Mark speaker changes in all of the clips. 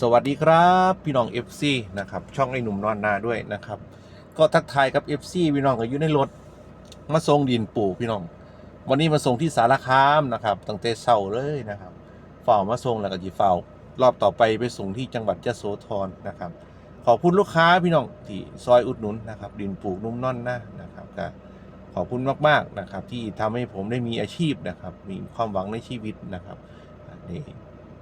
Speaker 1: สวัสดีครับพี่น้อง FC นะครับช่องไอ้หนุ่มนอนนาด้วยนะครับ ก็ทักทายกับ FC พี่น้องก็อยู่ในรถมาส่งดินปู่พี่น้อง วันนี้มาส่งที่สารคามนะครับตั้งแต่เช้าเลยนะครับฝ่ามาส่งแล้วก็จีฝ่ารอบต่อไปไปส่งที่จังหวัดยะโสธรนะครับ ขอบคุณลูกค้าพี่น้องที่ซอยอุดหนุนนะครับ ดินปลูกนุ่มนอนนะนะครับก็ขอบคุณมากๆนะครับ ที่ทำให้ผมได้มีอาชีพนะครับ มีความหวังในชีวิตนะครับนี่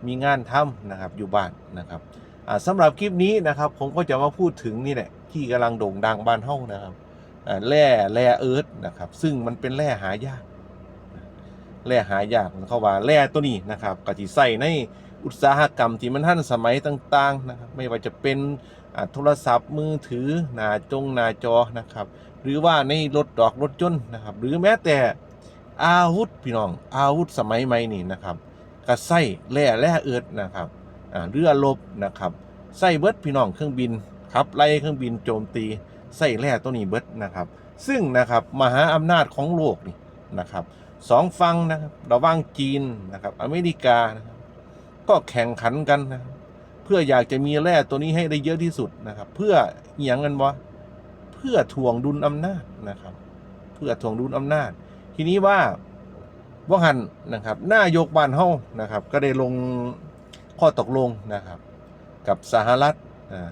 Speaker 1: มีงานทำนะครับอยู่บ้านนะครับอ่าสำหรับคลิปนี้นะครับผมก็จะมาพูดถึงนี่แหละที่กำลังโด่งดังบ้านเฮ้านะครับแร่แร่เอิร์ธนะครับ ซึ่งมันเป็นแร่หายากแร่หายากเขาว่าแร่ตัวนี้นะครับกติใส่ในอุตสาหกรรมที่มันทันสมัยต่าง ๆนะครับ ไม่ว่าจะเป็นโทรศัพท์มือถือหน้าจงหน้าจอนะครับ หรือว่าในรถดอกรถยนนะครับ หรือแม้แต่อาวุธพี่น้องอาวุธสมัยใหม่นี่นะครับ กระไส้แร่แร่เอิดนะครับเรือลบนะครับไส้เบิดพี่น้องเครื่องบินขับไล่เครื่องบินโจมตีไส้แร่ตัวนี้เบิดนะครับ ซึ่งนะครับมหาอำนาจของโลกนี่นะครับสองฝั่งนะครับระว่างจีนนะครับอเมริกานะครับก็แข่งขันกันนะเพื่ออยากจะมีแร่ตัวนี้ให้ได้เยอะที่สุดนะครับ เพื่อเหียงกันวะเพื่อทวงดุลอำนาจนะครับ เพื่อทวงดุลอำนาจ ทีนี้ว่า ว่าหันนะครับหน้ายกบ้านเฮานะครับ ก็ได้ลงข้อตกลงนะครับ กับสหรัฐ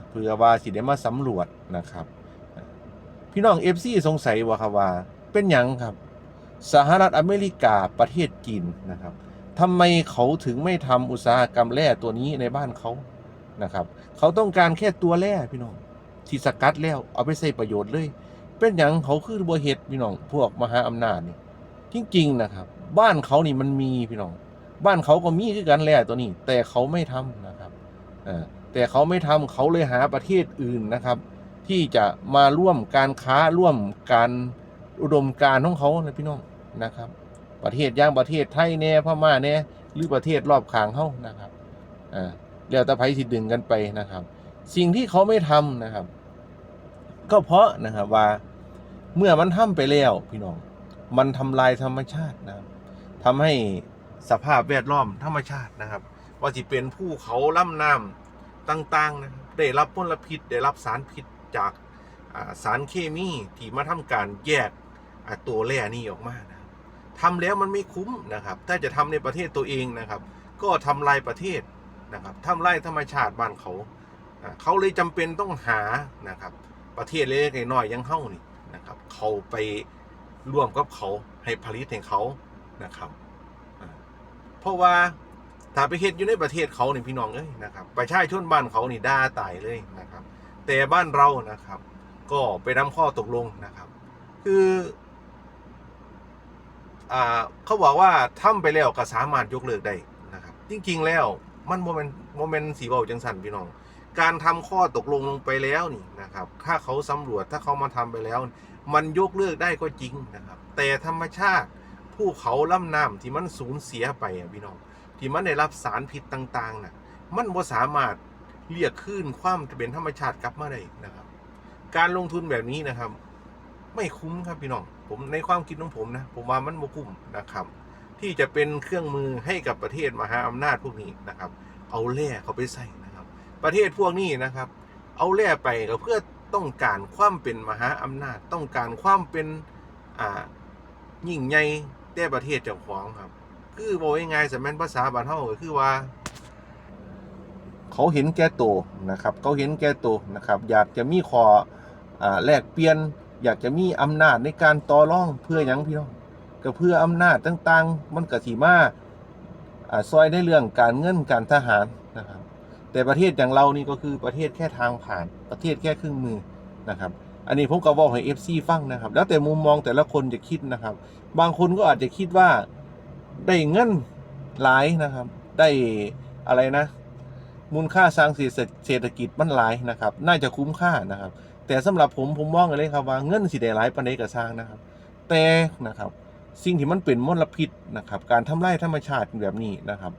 Speaker 1: เพื่อว่าสิได้มาสำรวจนะครับ พี่น้องเอฟซีสงสัยว่าครับว่าเป็นหยังครับ สหรัฐอเมริกาประเทศจีนนะครับทำไมเขาถึงไม่ทำอุตสาหกรรมแร่ตัวนี้ในบ้านเขานะครับ เขาต้องการแค่ตัวแร่พี่น้องที่สกัดแล้วเอาไปใช้ประโยชน์เลย เป็นหยังเขาคือบัวเห็ดพี่น้องพวกมหาอำนาจนี่จริงๆนะครับ บ้านเขานี่มันมีพี่น้อง บ้านเขาก็มีคือกันแหละตัวนี้ แต่เขาไม่ทำนะครับแต่เขาไม่ทำเขาเลยหาประเทศอื่นนะครับ ที่จะมาร่วมการค้าร่วมการอุดมการของเขานะพี่น้องนะครับ ประเทศอย่างประเทศไทยแน่พม่าแน่หรือประเทศรอบข้างเขานะครับอ่าแล้วแต่ไผสิดึงกันไปนะครับ สิ่งที่เขาไม่ทำนะครับ ก็เพราะนะครับว่าเมื่อมันทำไปแล้วพี่น้อง มันทำลายธรรมชาตินะครับ ทำให้สภาพแวดล้อมธรรมชาตินะครับ ว่าจะเป็นภูเขาล่ำน้ำต่างๆนะได้รับมลพิษได้รับสารพิษจากสารเคมีที่มาทำการแยกตัวแร่นี่ออกมานะครับทำแล้วมันไม่คุ้มนะครับ ถ้าจะทำในประเทศตัวเองนะครับ ก็ทำลายประเทศนะครับทำลายธรรมชาติบ้านเขา เขาเลยจำเป็นต้องหานะครับ ประเทศเล็กๆน้อยๆยังเข้านี่นะครับ เขาไปร่วมกับเขาให้ผลิตให้เขา นะครับเพราะว่าถ้าไปเฮ็ดอยู่ในประเทศเขาเนี่พี่น้องเอ้ยนะครับประชาชนบ้านเขานี่ด่าตายเลยนะครับ แต่บ้านเรานะครับ ก็ไปนำข้อตกลงนะครับ คืออ่าเขาบอกว่าทำไปแล้วก็สามารถยกเลิกได้นะครับ จริงๆแล้วมันโมเมนต์โมเมนต์สีเบาจังสันพี่น้อง การทำข้อตกลงลงไปแล้วนี่นะครับ ถ้าเขาสำรวจถ้าเขามาทำไปแล้ว มันยกเลิกได้ก็จริงนะครับ แต่ธรรมชาติ ภูเขาล่ำน้ำที่มันสูญเสียไปอะพี่น้อง ที่มันได้รับสารพิษต่างๆน่ะ มันบ่สามารถเรียกขึ้นความเป็นธรรมชาติกลับมาได้นะครับ การลงทุนแบบนี้นะครับ ไม่คุ้มครับพี่น้องผมในความคิดของผมนะผมว่ามันบ่คุ้มนะครับ ที่จะเป็นเครื่องมือให้กับประเทศมหาอำนาจพวกนี้นะครับ เอาแร่เขาไปใส่นะครับ ประเทศพวกนี้นะครับ เอาแร่ไปก็เพื่อต้องการความเป็นมหาอำนาจต้องการความเป็นอ่ายิ่งใหญ่ แต่ประเทศเจ้าของครับ คือบอกยังไงสมัยภาษาบ้านเฮาก็คือว่า เขาเห็นแก่ตัวนะครับ เขาเห็นแก่ตัวนะครับ อยากจะมีขออแลกเปลี่ยน อยากจะมีอำนาจในการต่อรองเพื่อหยังพี่น้องก็เพื่ออำนาจต่างๆ มันก็สิมาอ่าซอยได้เรื่องการเงินการทหารนะครับ แต่ประเทศอย่างเรานี่ก็คือประเทศแค่ทางผ่านประเทศแค่ครึ่งมือนะครับ อันนี้ผมก็บอกให้ FC ฟังนะครับ แล้วแต่มุมมองแต่ละคนจะคิดนะครับ บางคนก็อาจจะคิดว่าได้เงินหลายนะครับ ได้อะไรนะ มูลค่าสร้างเศรษฐกิจมันหลายนะครับ น่าจะคุ้มค่านะครับ แต่สำหรับผมผมมองเลยครับว่าเงินสิได้หลายปานใดก็สร้างนะครับ แต่นะครับ สิ่งที่มันเป็นมลพิษนะครับ การทำลายธรรมชาติแบบนี้นะครับ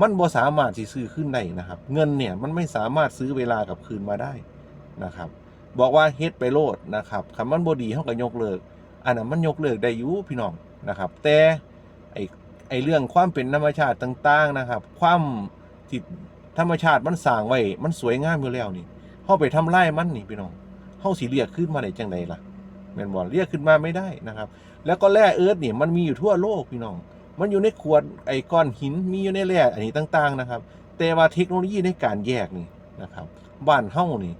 Speaker 1: มันบ่สามารถสิซื้อขึ้นได้นะครับ เงินเนี่ยมันไม่สามารถซื้อเวลากลับคืนมาได้นะครับ บอกว่าเฮ็ดไปโลดนะครับคำมันบดีเฮาก็ยกเลิก อันนั้นมันยกเลิกได้อยู่พี่น้องนะครับ แต่ไอไอเรื่องความเป็นธรรมชาติต่าง ๆนะครับ ความที่ธรรมชาติมันสร้างไว้ มันสวยงามอยู่แล้วนี่เฮาไปทำลายมันนี่พี่น้องเฮาสิเรียกขึ้นมาได้จังไดล่ะแมนบ่เรียกขึ้นมาไม่ได้นะครับ แล้วก็แร่เอิร์ธนี่มันมีอยู่ทั่วโลกพี่น้อง มันอยู่ในขวดไอ้ก้อนหินมีอยู่ในแร่อันนี้ต่าง ๆนะครับ แต่ว่าเทคโนโลยีในการแยกนี่นะครับ บ้านเฮานี่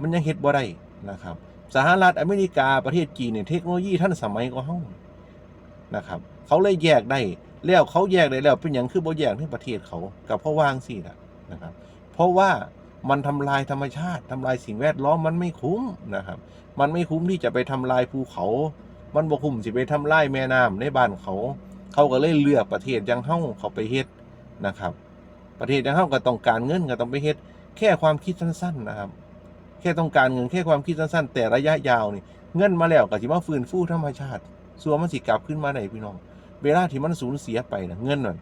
Speaker 1: มันยังเฮ็ดบ่ได้นะครับสหรัฐอเมริกาประเทศจีนเนี่ยเทคโนโลยีทันสมัยกว่าเฮานะครับ เขาเลยแยกได้แล้วเขาแยกได้แล้วเป็นหยังคือบ่แยกในประเทศเขากับพราะวางสิล่ะนะครับ เพราะว่ามันทำลายธรรมชาติทำลายสิ่งแวดล้อมมันไม่คุ้มนะครับ มันไม่คุ้มที่จะไปทำลายภูเขา มันบ่คุ้มสิไปทำลายแม่น้ำในบ้านเขา เขาก็เลยเลือกประเทศยังเฮาเขาไปเฮ็ดนะครับ ประเทศยังเฮาก็ต้องการเงินก็ต้องไปเฮ็ดแค่ความคิดสั้น ๆนะครับ ค่ต้องการเงินแค่ความคิดสั้นๆ แต่ระยะยาวนี่เงินมาแล้วก็สิมาฟื้นฟูธรรมชาติส่วนมันสิกลับขึ้นมาได้พี่น้อง เวลาที่มันสูญเสียไปนะเงินนั่น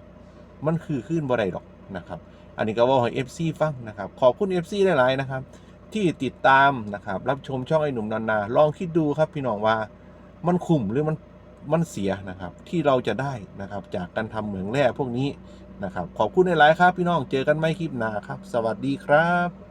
Speaker 1: มันคือขึ้นบ่ได้ดอกนะครับ อันนี้ก็ว่าให้ FC ฟังนะครับ ขอบคุณ FC หลายๆนะครับ ที่ติดตามนะครับ รับชมช่องไอ้หนุ่มนานา ลองคิดดูครับพี่น้องว่ามันคุ้มหรือมันมันเสียนะครับ ที่เราจะได้นะครับจากการทำเหมืองแร่พวกนี้นะครับ ขอบคุณหลายๆครับ พี่น้องเจอกันไม่คลิปหน้าครับ สวัสดีครับ